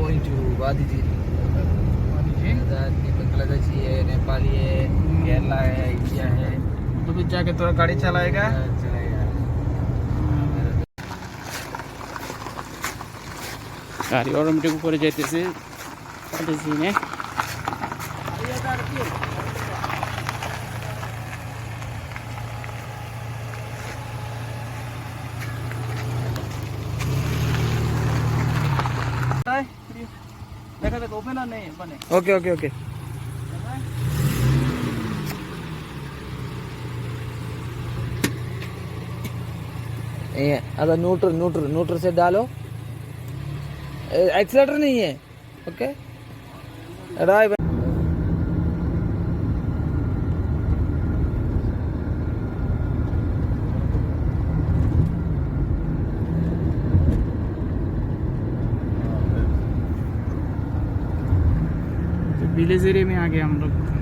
going to Wadi Ji. Bangladesh है नेपाली है hmm. Kerala है इंडिया है। तो भी जाके थोड़ा गाड़ी चलाएगा? हाँ, गाड़ी और हम ऊपर जाते से देखो ओपनर ओके ओके ओके ये अगर न्यूट्रल न्यूट्रल न्यूट्रल से डालो एक्सलेटर नहीं है ओके राय विलेज एरिया में आ गए हम लोग